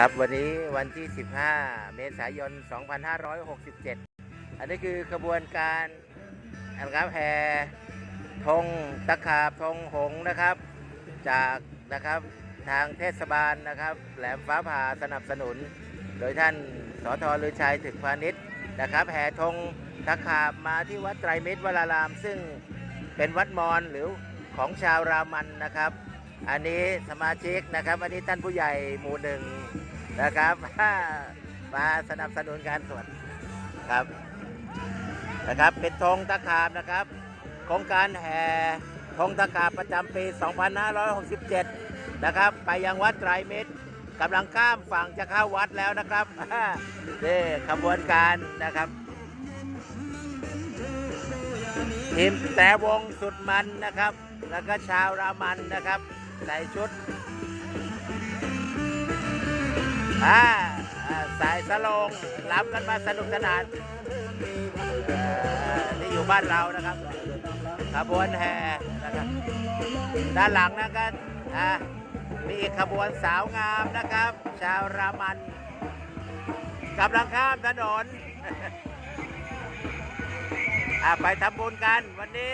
ครับวันนี้วันที่ 15 เมษายน 2567 อันนี้คือขบวนการนะครับแห่ธงตะขาบธงหงนะครับ จากนะครับทางเทศบาลนะครับ แหลมฟ้าผ่าสนับสนุน โดยท่านสทลือชัยถึกพาณิชย์นะครับแห่ธงตะขาบมาที่วัดไตรมิตรวราราม ซึ่งเป็นวัดมอญหรือของชาวรามันนะครับ อันนี้สมาชิกนะครับ อันนี้ท่านผู้ใหญ่หมู่หนึ่ง นะครับมาสนับสนุนการสวดครับนะครับ เป็นธงตะขาบนะครับโครงการแห่ธงตะขาบประจำปี 2567 นะครับ ไปยังวัดไตรมิตรกำลังข้ามฝั่งจะเข้าวัดแล้วนะครับนี่ขบวนการนะครับทีมแต่วงสุดมันนะครับ แล้วก็ชาวรามันนะครับ ใส่ชุด อ่าอ่าใส่สโลงรับกันมาสนุกสนานเอ่อที่อยู่บ้านเรานะครับขบวนแห่นะครับด้านหลังนะครับอ่ามีอีกขบวนสาวงามนะครับ ชาวรามันกำลังข้ามถนน อ่าไปทำบุญกันวันนี้